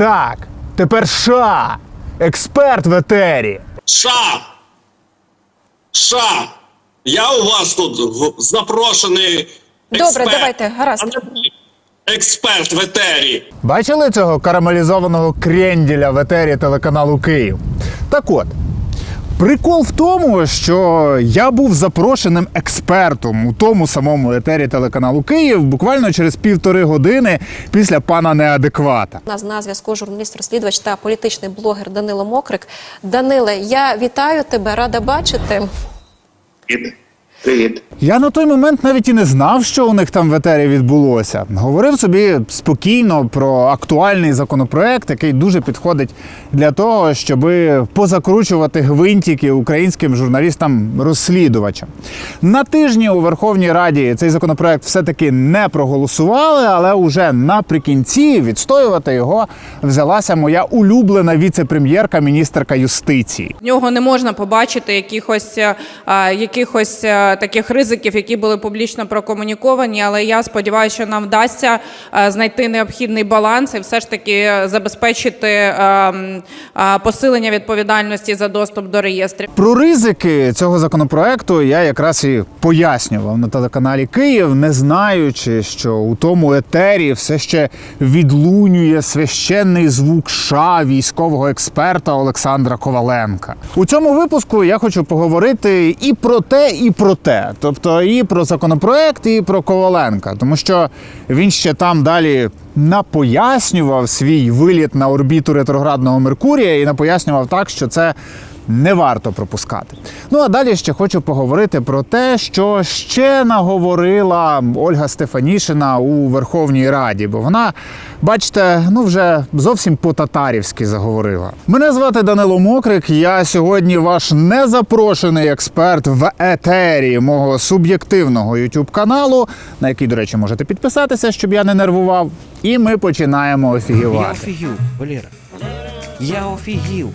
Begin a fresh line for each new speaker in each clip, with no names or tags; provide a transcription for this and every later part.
Так, тепер ша. експерт в етері.
Ша. Ша. Я у вас тут в- запрошений
Добре, давайте, гаразд.
Експерт в етері.
Бачили цього карамелізованого кренділя в етері телеканалу Київ? Так от. Прикол в тому, що я був запрошеним експертом у тому самому етері телеканалу Київ буквально через півтори години після пана неадеквата.
У нас на зв'язку журналіст-розслідувач та політичний блогер Данило Мокрик. Даниле, я вітаю тебе, рада бачити.
Привіт. Привіт.
Я на той момент навіть і не знав, що у них там в етері відбулося. Говорив собі спокійно про актуальний законопроект, який дуже підходить для того, щоб позакручувати гвинтики українським журналістам-розслідувачам. На тижні у Верховній Раді цей законопроект все-таки не проголосували, але уже наприкінці відстоювати його взялася моя улюблена віце-прем'єрка, міністерка юстиції.
В нього не можна побачити якихось, е, якихось е, таких ризиків, які були публічно прокомуніковані. Але я сподіваюся, що нам вдасться е, знайти необхідний баланс і все ж таки забезпечити е, е, посилення відповідальності за доступ до реєстрів.
Про ризики цього законопроекту я якраз і пояснював на телеканалі Київ, не знаючи, що у тому етері все ще відлунює священний звук ша військового експерта Олександра Коваленка. У цьому випуску я хочу поговорити і про те, і про те, тобто і про законопроект, і про Коваленка, тому що він ще там далі напояснював свій виліт на орбіту ретроградного Меркурія і напояснював так, що це не варто пропускати. Ну а далі ще хочу поговорити про те, що ще наговорила Ольга Стефанішина у Верховній Раді, бо вона, бачите, ну вже зовсім по-татарівськи заговорила. Мене звати Данило Мокрик. Я сьогодні ваш незапрошений експерт в етері мого суб'єктивного youtube каналу, на який, до речі, можете підписатися, щоб я не нервував. І ми починаємо
Я
офігівати.
офігів, Валера. Я офігів.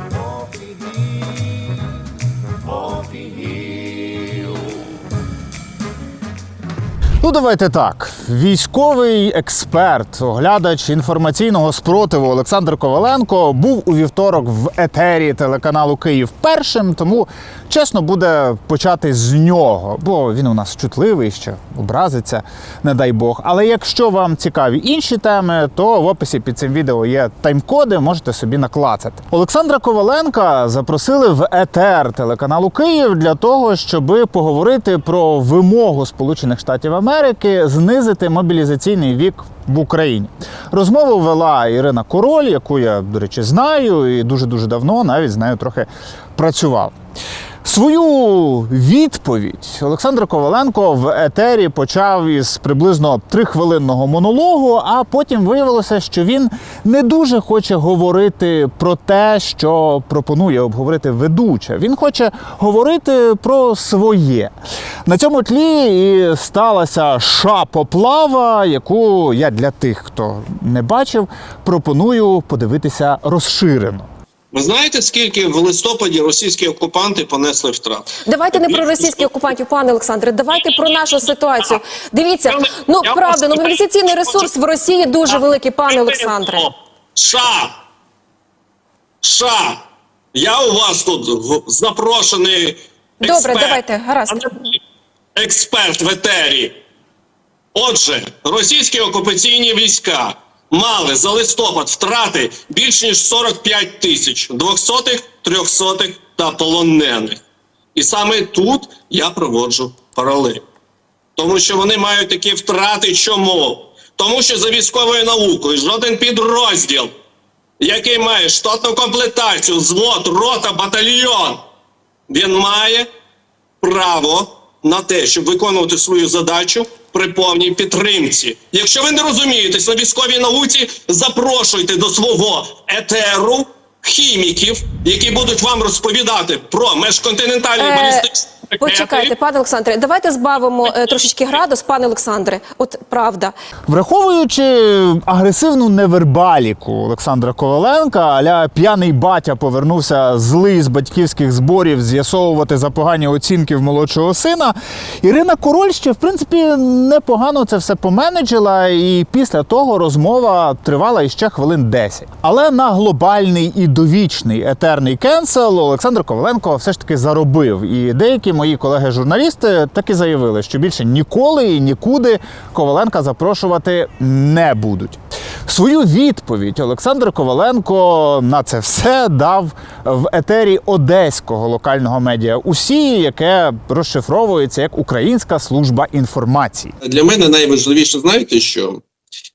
Ну, давайте так. Військовий експерт, оглядач інформаційного спротиву Олександр Коваленко був у вівторок в етері телеканалу Київ першим, тому чесно буде почати з нього, бо він у нас чутливий ще образиться, не дай Бог. Але якщо вам цікаві інші теми, то в описі під цим відео є тайм-коди, можете собі наклацати. Олександра Коваленка запросили в етер телеканалу Київ для того, щоб поговорити про вимогу Сполучених Штатів Америки знизити мобілізаційний вік в Україні. Розмову вела Ірина Король, яку я, до речі, знаю, і дуже дуже давно навіть з нею трохи працював. Свою відповідь Олександр Коваленко в етері почав із приблизно трихвилинного монологу, а потім виявилося, що він не дуже хоче говорити про те, що пропонує обговорити ведуча. Він хоче говорити про своє. На цьому тлі і сталася ша-поплава, яку я для тих, хто не бачив, пропоную подивитися розширено.
Ви знаєте, скільки в листопаді російські окупанти понесли втрат?
Давайте не про російських окупантів, пане Олександре. Давайте про нашу ситуацію. Дивіться, ну правда, ну мобілізаційний ресурс в Росії дуже великий, пане Олександре.
США! США! Я у вас тут запрошений
Добре, давайте, гаразд.
Експерт в етері. Отже, російські окупаційні війська мали за листопад втрати більш ніж 45 тисяч двохсотих, трьохсотих та полонених. І саме тут я проводжу паралель. Тому що вони мають такі втрати. Чому? Тому що за військовою наукою жоден підрозділ, який має штатну комплектацію, взвод, рота, батальйон, він має право на те, щоб виконувати свою задачу при повній підтримці. Якщо ви не розумієтесь на військовій науці, запрошуйте до свого етеру хіміків, які будуть вам розповідати про межконтинентальний
Е,
балістичний
Почекайте, пане Олександре, давайте збавимо е, трошечки градус, пане Олександре. От правда.
Враховуючи агресивну невербаліку Олександра Коваленка, аля п'яний батя повернувся злий з батьківських зборів з'ясовувати за погані оцінки в молодшого сина. Ірина Король ще в принципі непогано це все поменеджила, і після того розмова тривала іще хвилин 10. Але на глобальний і довічний етерний кенсел Олександр Коваленко все ж таки заробив. І деякі мої колеги-журналісти так і заявили, що більше ніколи і нікуди Коваленка запрошувати не будуть. Свою відповідь Олександр Коваленко на це все дав в етері одеського локального медіа усі, яке розшифровується як Українська служба інформації.
Для мене найважливіше, знаєте що?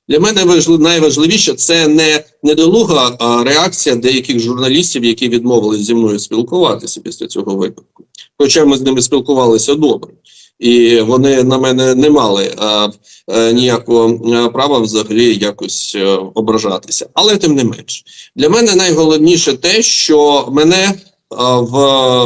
Для мене важли- найважливіше це не недолуга а, реакція деяких журналістів, які відмовились зі мною спілкуватися після цього випадку. Хоча ми з ними спілкувалися добре, і вони на мене не мали а, е, ніякого права взагалі якось е, ображатися. Але тим не менш, для мене найголовніше те, що мене а, в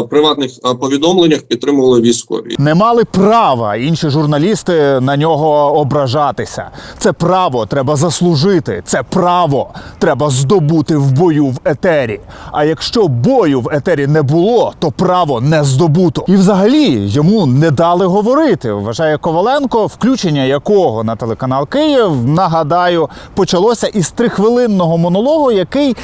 приватних повідомленнях підтримували військові.
Не мали права інші журналісти на нього ображатися. Це право треба заслужити. Це право треба здобути в бою в етері. А якщо бою в етері не було, то право не здобуто. І взагалі йому не дали говорити. Вважає Коваленко, включення якого на телеканал Київ нагадаю почалося із трихвилинного монологу, який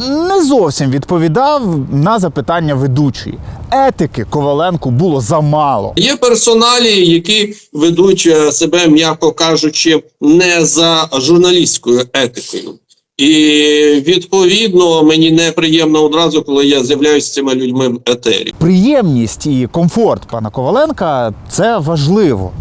не зовсім відповідав на запитання ведучої. Етики Коваленку було замало.
Є персоналі, які ведуть е, себе, м'яко кажучи, не за журналістською етикою. І відповідно мені неприємно одразу, коли я з'являюся з цими людьми в етері.
Приємність і комфорт пана Коваленка це важливо.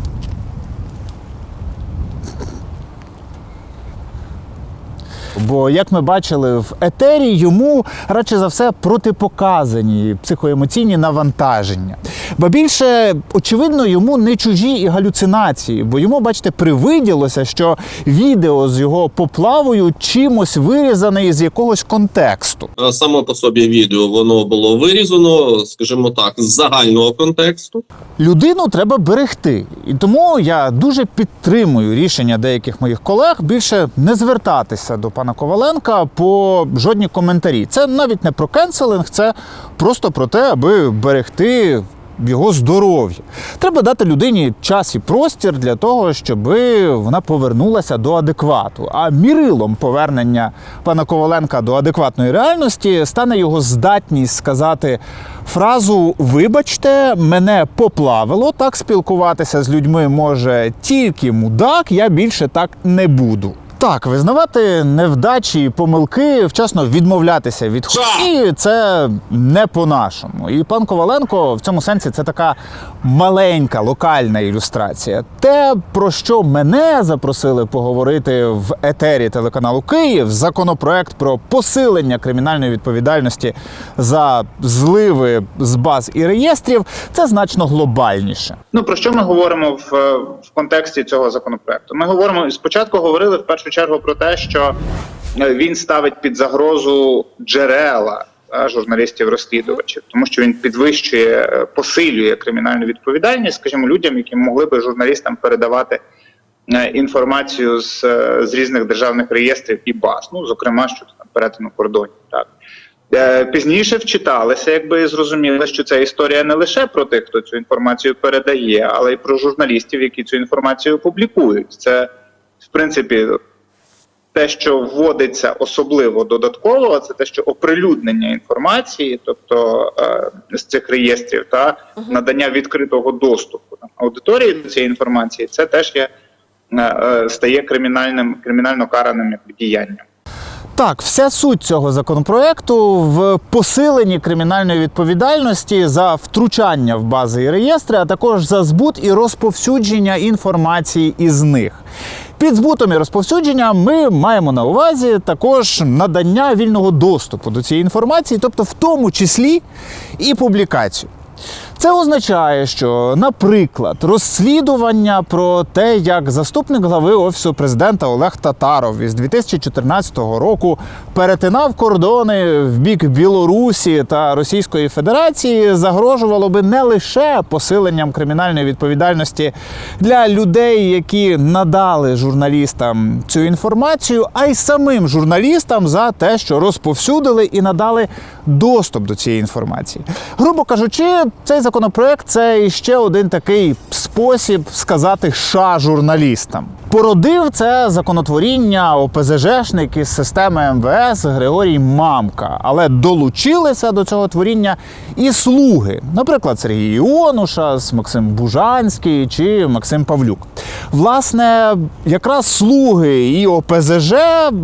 Бо, як ми бачили в етері, йому радше за все протипоказані психоемоційні навантаження. Ба більше, очевидно, йому не чужі і галюцинації, бо йому, бачите, привиділося, що відео з його поплавою чимось вирізане із якогось контексту.
Е, Само по собі відео воно було вирізано, скажімо так, з загального контексту.
Людину треба берегти. І тому я дуже підтримую рішення деяких моїх колег більше не звертатися до пана Коваленка по жодні коментарі. Це навіть не про кенселинг, це просто про те, аби берегти. Його здоров'я треба дати людині час і простір для того, щоб вона повернулася до адеквату. А мірилом повернення пана Коваленка до адекватної реальності стане його здатність сказати фразу Вибачте, мене поплавило. Так спілкуватися з людьми може тільки мудак, я більше так не буду. Так, визнавати невдачі і помилки, вчасно відмовлятися від хуйні – це не по-нашому. І пан Коваленко в цьому сенсі це така маленька локальна ілюстрація. Те, про що мене запросили поговорити в етері телеканалу Київ, законопроект про посилення кримінальної відповідальності за зливи з баз і реєстрів, це значно глобальніше.
Ну про що ми говоримо в, в контексті цього законопроекту? Ми говоримо спочатку говорили в першу чергу про те, що е, він ставить під загрозу джерела е, журналістів-розслідувачів, тому що він підвищує, е, посилює кримінальну відповідальність, скажімо, людям, які могли би журналістам передавати е, інформацію з, з різних державних реєстрів і баз, ну зокрема щодо там перетину кордонів. Так пізніше вчиталися, якби і зрозуміли, що ця історія не лише про тих, хто цю інформацію передає, але й про журналістів, які цю інформацію публікують. Це в принципі те, що вводиться особливо додатково, це те, що оприлюднення інформації, тобто е, з цих реєстрів, та надання відкритого доступу там, аудиторії до цієї інформації, це теж є е, е, стає кримінальним кримінально караним діянням.
Так, вся суть цього законопроекту в посиленні кримінальної відповідальності за втручання в бази і реєстри, а також за збут і розповсюдження інформації із них. Під збутом і розповсюдженням ми маємо на увазі також надання вільного доступу до цієї інформації, тобто в тому числі і публікацію. Це означає, що, наприклад, розслідування про те, як заступник глави офісу президента Олег Татаров із 2014 року перетинав кордони в бік Білорусі та Російської Федерації, загрожувало би не лише посиленням кримінальної відповідальності для людей, які надали журналістам цю інформацію, а й самим журналістам за те, що розповсюдили і надали доступ до цієї інформації. Грубо кажучи, цей законопроект це ще один такий спосіб сказати ша журналістам. Породив це законотворіння ОПЗЖшник із системи МВС Григорій Мамка, але долучилися до цього творіння і слуги, наприклад, Сергій Іонушас, Максим Бужанський чи Максим Павлюк. Власне, якраз слуги і ОПЗЖ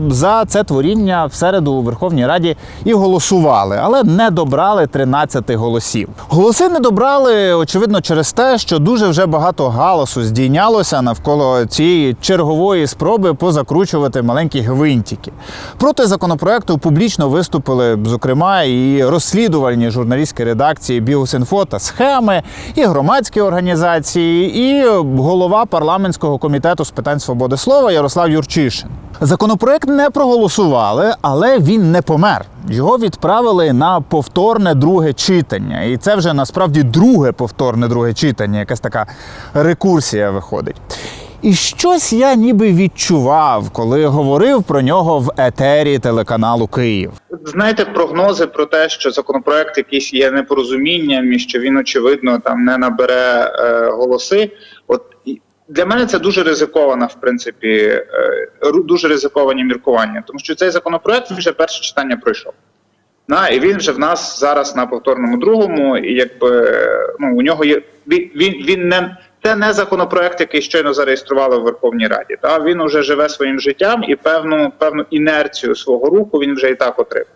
за це творіння в середу у Верховній Раді і голосували, але не добрали 13 голосів. Голоси не добрали, очевидно, через те, що дуже вже багато галасу здійнялося навколо цієї чергової спроби позакручувати маленькі гвинтики. Проти законопроекту публічно виступили, зокрема, і розслідувальні журналістські редакції Бігус.Інфо та схеми, і громадські організації, і голова парламентського комітету з питань свободи слова Ярослав Юрчишин. Законопроект не проголосували, але він не помер. Його відправили на повторне друге читання, і це вже насправді друге повторне друге читання, якась така рекурсія виходить. І щось я ніби відчував, коли говорив про нього в етері телеканалу Київ.
Знаєте, прогнози про те, що законопроект якийсь є непорозумінням і що він очевидно там не набере е, голоси. От для мене це дуже ризикована, в принципі, е, дуже ризиковані міркування, тому що цей законопроект вже перше читання пройшов. На і він вже в нас зараз на повторному другому, і якби ну у нього є він, він, він не це не законопроект, який щойно зареєстрували в Верховній Раді. Та він уже живе своїм життям і певну певну інерцію свого руху він вже і так отримав.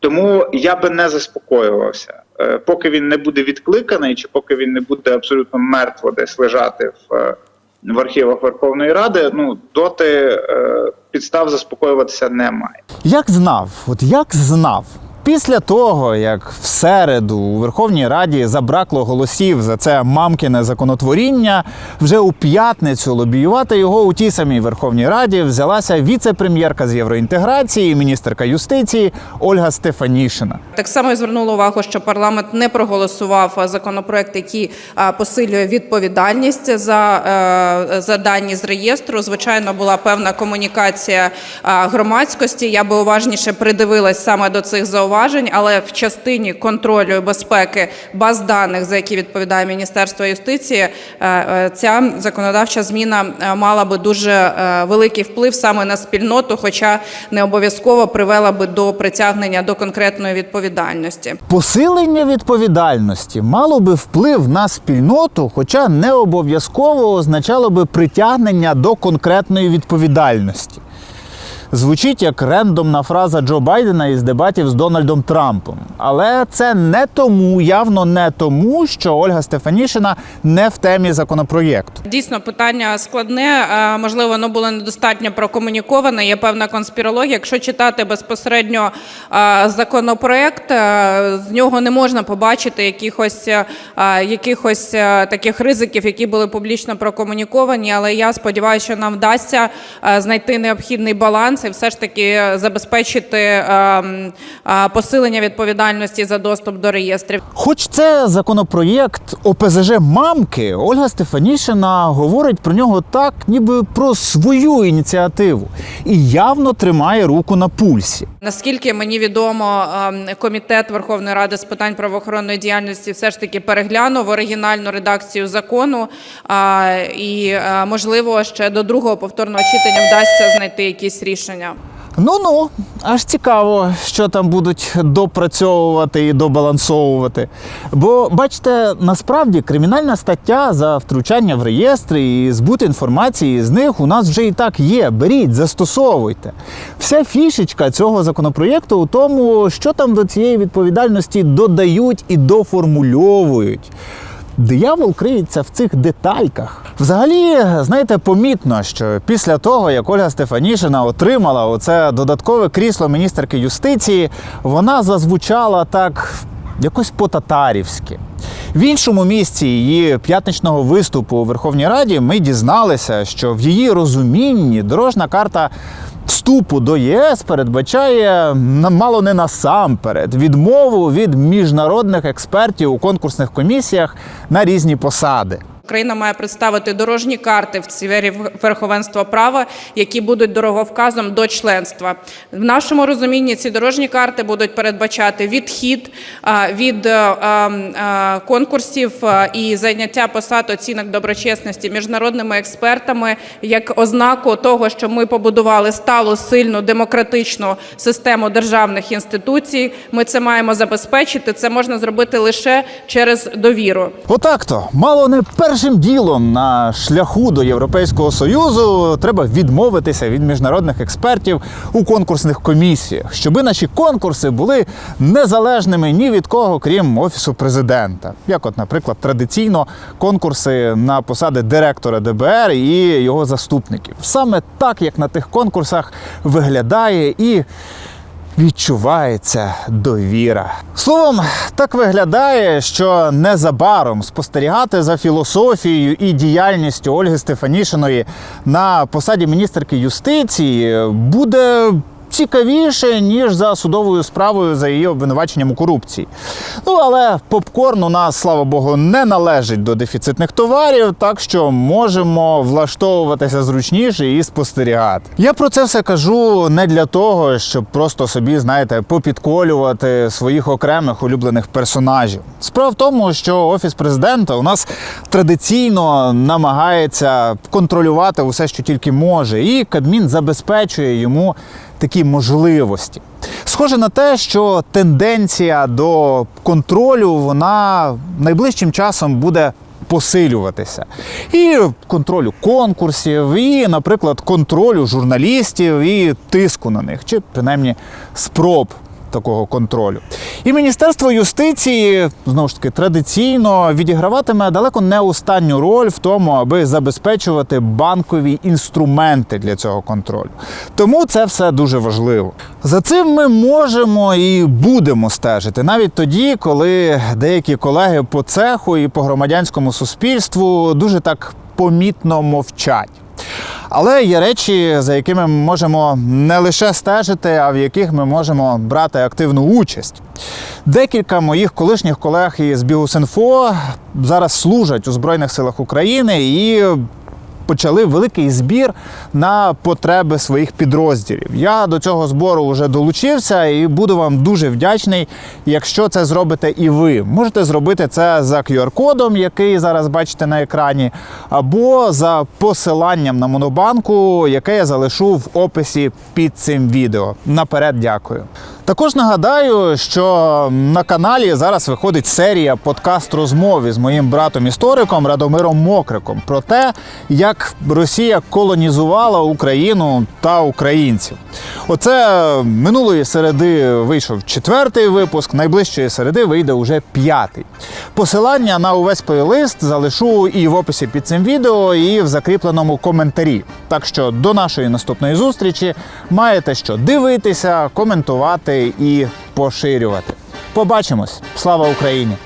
Тому я би не заспокоювався, Е, поки він не буде відкликаний, чи поки він не буде абсолютно мертво десь лежати в, е, в архівах Верховної Ради. Ну доти е, підстав заспокоюватися немає.
Як знав, от як знав. Після того, як в середу у Верховній Раді забракло голосів за це мамкине законотворіння, вже у п'ятницю лобіювати його у тій самій Верховній Раді взялася віце-прем'єрка з євроінтеграції, міністерка юстиції Ольга Стефанішина.
Так само я звернула увагу, що парламент не проголосував законопроект, який посилює відповідальність за, е, за дані з реєстру. Звичайно, була певна комунікація громадськості. Я би уважніше придивилась саме до цих зауважень, але в частині контролю і безпеки баз даних, за які відповідає Міністерство юстиції, е, е, ця законодавча зміна е, мала би дуже великий вплив саме на спільноту, хоча не обов'язково привела би до притягнення до конкретної відповідальності.
Посилення відповідальності мало би вплив на спільноту, хоча не обов'язково означало би притягнення до конкретної відповідальності. Звучить як рендомна фраза Джо Байдена із дебатів з Дональдом Трампом. Але це не тому, явно не тому, що Ольга Стефанішина не в темі законопроєкту.
Дійсно, питання складне. Можливо, воно було недостатньо прокомуніковане. Є певна конспірологія. Якщо читати безпосередньо законопроект, з нього не можна побачити якихось, якихось таких ризиків, які були публічно прокомуніковані. Але я сподіваюся, що нам вдасться знайти необхідний баланс і все ж таки забезпечити е, е, посилення відповідальності за доступ до реєстрів.
Хоч це законопроєкт ОПЗЖ мамки, Ольга Стефанішина говорить про нього так, ніби про свою ініціативу, і явно тримає руку на пульсі.
Наскільки мені відомо, ем, комітет Верховної Ради з питань правоохоронної діяльності все ж таки переглянув оригінальну редакцію закону, і е, можливо ще до другого повторного читання вдасться знайти якісь рішення.
Ну ну, аж цікаво, що там будуть допрацьовувати і добалансовувати. Бо бачите, насправді кримінальна стаття за втручання в реєстри і збут інформації з них у нас вже і так є. Беріть, застосовуйте. Вся фішечка цього законопроєкту у тому, що там до цієї відповідальності додають і доформульовують. Диявол криється в цих детальках. Взагалі, знаєте, помітно, що після того, як Ольга Стефанішина отримала оце додаткове крісло міністерки юстиції, вона зазвучала так якось по-татарівськи. В іншому місці її п'ятничного виступу у Верховній Раді ми дізналися, що в її розумінні дорожна карта вступу до ЄС передбачає мало не насамперед відмову від міжнародних експертів у конкурсних комісіях на різні посади.
Україна має представити дорожні карти в сфері верховенства права, які будуть дороговказом до членства. В нашому розумінні ці дорожні карти будуть передбачати відхід від е, конкурсів і зайняття посад оцінок доброчесності міжнародними експертами як ознаку того, що ми побудували сталу, сильну демократичну систему державних інституцій. Ми це маємо забезпечити. Це можна зробити лише через довіру.
Отак то мало не першим ділом на шляху до Європейського союзу треба відмовитися від міжнародних експертів у конкурсних комісіях, щоби наші конкурси були незалежними ні від кого, крім офісу президента. Як, от, наприклад, традиційно конкурси на посади директора ДБР і його заступників. Саме так, як на тих конкурсах виглядає і відчувається довіра. Словом, так виглядає, що незабаром спостерігати за філософією і діяльністю Ольги Стефанішиної на посаді міністерки юстиції буде. Цікавіше, ніж за судовою справою за її обвинуваченням у корупції. Ну але попкорн у нас, слава Богу, не належить до дефіцитних товарів, так що можемо влаштовуватися зручніше і спостерігати. Я про це все кажу не для того, щоб просто собі, знаєте, попідколювати своїх окремих улюблених персонажів. Справа в тому, що офіс президента у нас традиційно намагається контролювати усе, що тільки може, і Кабмін забезпечує йому такі можливості. Схоже на те, що тенденція до контролю вона найближчим часом буде посилюватися. І контролю конкурсів, і, наприклад, контролю журналістів і тиску на них, чи принаймні спроб такого контролю. І Міністерство юстиції знову ж таки традиційно відіграватиме далеко не останню роль в тому, аби забезпечувати банкові інструменти для цього контролю. Тому це все дуже важливо. За цим ми можемо і будемо стежити навіть тоді, коли деякі колеги по цеху і по громадянському суспільству дуже так помітно мовчать. Але є речі, за якими ми можемо не лише стежити, а в яких ми можемо брати активну участь. Декілька моїх колишніх колег із Бігусинфо зараз служать у Збройних силах України і почали великий збір на потреби своїх підрозділів. Я до цього збору вже долучився і буду вам дуже вдячний, якщо це зробите і ви. Можете зробити це за QR-кодом, який зараз бачите на екрані, або за посиланням на монобанку, яке я залишу в описі під цим відео. Наперед дякую. Також нагадаю, що на каналі зараз виходить серія подкаст розмов із моїм братом-істориком Радомиром Мокриком про те, як Росія колонізувала Україну та українців. Оце минулої середи вийшов четвертий випуск, найближчої середи вийде уже п'ятий. Посилання на увесь плейлист залишу і в описі під цим відео, і в закріпленому коментарі. Так що до нашої наступної зустрічі маєте що дивитися, коментувати і поширювати. Побачимось! Слава Україні!